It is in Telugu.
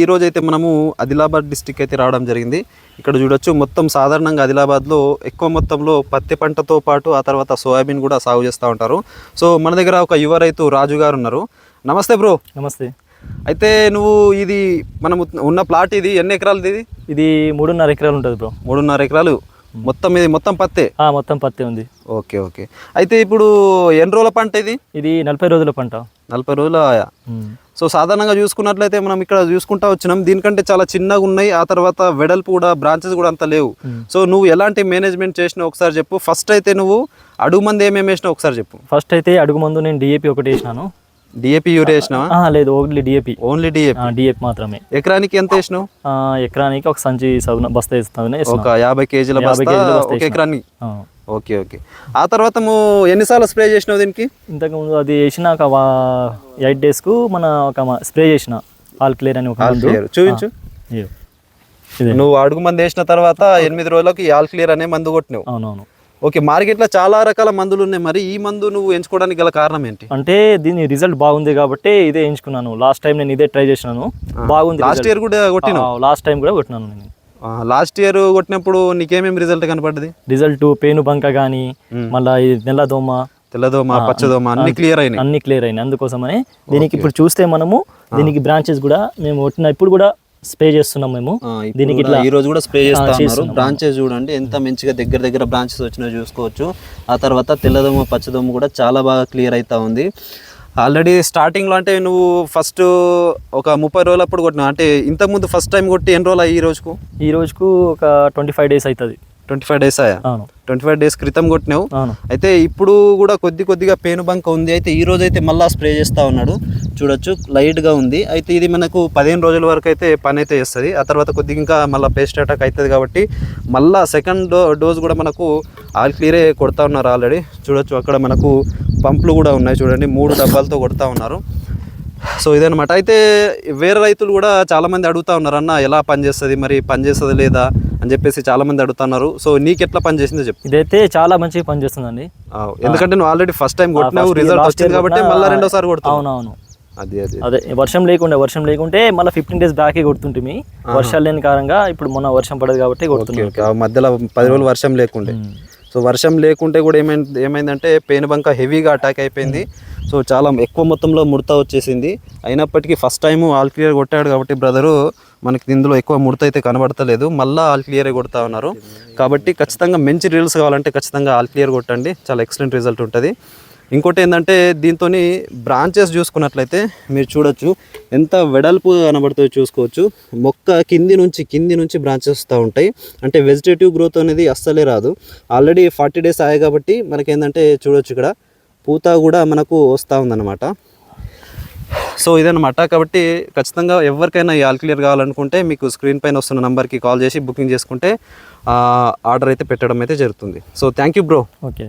ఈ రోజు అయితే మనము ఆదిలాబాద్ డిస్టిక్ అయితే రావడం జరిగింది. ఇక్కడ చూడొచ్చు మొత్తం సాధారణంగా ఆదిలాబాద్లో ఎక్కువ మొత్తంలో పత్తి పంటతో పాటు ఆ తర్వాత సోయాబీన్ కూడా సాగు చేస్తూ ఉంటారు. సో మన దగ్గర ఒక యువ రైతు రాజు గారు ఉన్నారు. నమస్తే బ్రో. నమస్తే. అయితే నువ్వు ఇది మనం ఉన్న ప్లాట్ ఇది ఎన్ని ఎకరాలది ఇది? ఇది మూడున్నర ఎకరాలు ఉంటుంది బ్రో. మూడున్నర ఎకరాలు. మొత్తం ఇది మొత్తం పత్తే? మొత్తం పత్తి ఉంది. Okay okay. అయితే ఇప్పుడు ఎన్ని రోజుల పంట ఇది? ఇది నలభై రోజుల పంట. నలభై రోజుల. సో సాధారణంగా చూసుకున్నట్లయితే మనం ఇక్కడ చూసుకుంటా వచ్చినాం. దీనికంటే చాలా చిన్నగా ఉన్నాయి. ఆ తర్వాత వెడల్పు కూడా బ్రాంచెస్ కూడా అంత లేవు. సో నువ్వు ఎలాంటి మేనేజ్మెంట్ చేసినావు ఒకసారి చెప్పు. ఫస్ట్ అయితే నువ్వు అడుగు మంది ఏమేమి వేసినావు ఒకసారి చెప్పు. ఫస్ట్ అయితే అడుగు మందు నేను డిఏపి ఒకటి వేసినాను. డిఏపి యూరియా వేసినావా? లేదు only DAP only DAP DAP మాత్రమే. ఎకరానికి ఎంత వేసినావు? ఎకరానికి ఒక సంచి బస్తా వేస్తాను ఒక యాభై కేజీల బస్తా ఒక. ఎకరానికి. Okay okay. ఆ తర్వాత నువ్వు ఎన్నిసార్లు స్ప్రే చేసినావు దీనికి? ఇంతకుముందు అది వేసిన ఒక ఎయిట్ డేస్కు మన ఒక స్ప్రే చేసిన. ఆల్ క్లియర్ అని ఒక చూపించు. నువ్వు అడుగు మంది వేసిన తర్వాత ఎనిమిది రోజులకి ఆల్ క్లియర్ అనే మందు కొట్టినావు. అవునవును. ఓకే మార్కెట్లో చాలా రకాల మందులు ఉన్నాయి. మరి ఈ మందు నువ్వు ఎంచుకోవడానికి గల కారణం ఏంటి? అంటే దీని రిజల్ట్ బాగుంది కాబట్టి ఇదే ఎంచుకున్నాను. లాస్ట్ టైం నేను ఇదే ట్రై చేసినాను. బాగుంది లాస్ట్ ఇయర్ కూడా కొట్టినావు? లాస్ట్ టైం కూడా కొట్టినాను నేను. లాస్ట్ ఇయర్ కొట్టినప్పుడు నీకేమేమి రిజల్ట్ కనపడ్డది? రిజల్ట్ పేను బంక కానీ మళ్ళీ ఈ నెల్లదోమ తెల్లదోమ పచ్చదోమ అన్ని క్లియర్ అయినాయి. అన్ని క్లియర్ అయినాయి. అందుకోసమని దీనికి ఇప్పుడు చూస్తే మనము దీనికి బ్రాంచెస్ కూడా మేము కొట్టిన ఇప్పుడు కూడా స్ప్రే చేస్తున్నాం మేము. దీనికి కూడా ఈ రోజు కూడా స్ప్రే చేస్తా ఉన్నారు. బ్రాంచెస్ చూడండి ఎంత మంచిగా దగ్గర దగ్గర బ్రాంచెస్ వచ్చినా చూసుకోవచ్చు. ఆ తర్వాత తెల్లదోమ పచ్చదోమ కూడా చాలా బాగా క్లియర్ అవుతా ఉంది. ఆల్రెడీ స్టార్టింగ్లో అంటే నువ్వు ఫస్ట్ ఒక ముప్పై రోజులప్పుడు కొట్టినావు. అంటే ఇంతకుముందు ఫస్ట్ టైం కొట్టి ఎన్ని రోజులు ఈ రోజుకు? ఈ రోజుకు ఒక ట్వంటీ ఫైవ్ డేస్ అవుతుంది ట్వంటీ ఫైవ్ డేస్ అయ్యా? ట్వంటీ ఫైవ్ డేస్ క్రితం కొట్టినావు. అయితే ఇప్పుడు కూడా కొద్ది కొద్దిగా పేను బంక ఉంది. అయితే ఈ రోజు అయితే మళ్ళీ స్ప్రే చేస్తూ ఉన్నాడు. చూడొచ్చు లైట్గా ఉంది. అయితే ఇది మనకు పదిహేను రోజుల వరకు అయితే పని అయితే చేస్తుంది. ఆ తర్వాత కొద్దిగా ఇంకా మళ్ళీ పేస్ట్ అటాక్ అవుతుంది కాబట్టి మళ్ళీ సెకండ్ డోస్ కూడా మనకు ఆల్ క్లియరే కొడతా ఉన్నారు ఆల్రెడీ. చూడొచ్చు అక్కడ మనకు పంపులు కూడా ఉన్నాయి చూడండి మూడు డబ్బాలతో కొడతా ఉన్నారు. సో ఇదనమాట అయితే వేరే రైతులు కూడా చాలామంది అడుగుతా ఉన్నారు అన్న ఎలా పనిచేస్తుంది మరి పనిచేస్తుంది లేదా? అని చెప్పేసి చాలామంది అడుగుతున్నారు సో నీకు ఎట్లా పనిచేసిందో చెప్పు. ఇదైతే చాలా మంచిగా పనిచేస్తుందండి ఆ, ఎందుకంటే నువ్వు ఆల్రెడీ ఫస్ట్ టైం కొట్టినావు రిజల్ట్ వచ్చింది కాబట్టి మళ్ళీ రెండోసారి కొడుతావు అవునవును. అది అది. అదే వర్షం లేకుండే వర్షం లేకుంటే మళ్ళీ ఫిఫ్టీన్ డేస్ బ్యాకే కొడుతుంటిమి. వర్షాలు లేని కారణంగా ఇప్పుడు మొన్న వర్షం పడదు కాబట్టి ఆ మధ్యలో పది రోజులు వర్షం లేకుండే. సో వర్షం లేకుంటే కూడా ఏమైంది ఏమైందంటే పెయిన్ బంక హెవీగా అటాక్ అయిపోయింది. సో చాలా ఎక్కువ మొత్తంలో ముడత వచ్చేసింది. అయినప్పటికీ ఫస్ట్ టైం ఆల్ క్లియర్ కొట్టాడు కాబట్టి బ్రదరు మనకి ఇందులో ఎక్కువ ముడత అయితే కనబడతలేదు. మళ్ళీ ఆల్ క్లియరే కొడతా ఉన్నారు. కాబట్టి ఖచ్చితంగా మంచి రీల్స్ కావాలంటే ఖచ్చితంగా ఆల్ క్లియర్ కొట్టండి. చాలా ఎక్సలెంట్ రిజల్ట్ ఉంటుంది. ఇంకోటి ఏంటంటే దీంతో బ్రాంచెస్ చూసుకున్నట్లయితే మీరు చూడొచ్చు. ఎంత వెడల్పు కనబడుతుందో చూసుకోవచ్చు. మొక్క కింది నుంచి కింది నుంచి బ్రాంచెస్ వస్తూ ఉంటాయి. అంటే వెజిటేటివ్ గ్రోత్ అనేది అస్సలే రాదు. ఆల్రెడీ ఫార్టీ డేస్ అయ్యాయి కాబట్టి మనకి ఏంటంటే చూడొచ్చు ఇక్కడ. పూత కూడా మనకు వస్తూ ఉందన్నమాట. సో ఇదన్నమాట. కాబట్టి ఖచ్చితంగా ఎవరికైనా ఈ ఆల్ క్లియర్ కావాలనుకుంటే మీకు స్క్రీన్ పైన వస్తున్న నెంబర్కి కాల్ చేసి బుకింగ్ చేసుకుంటే ఆర్డర్ అయితే పెట్టడం అయితే జరుగుతుంది. So thank you bro okay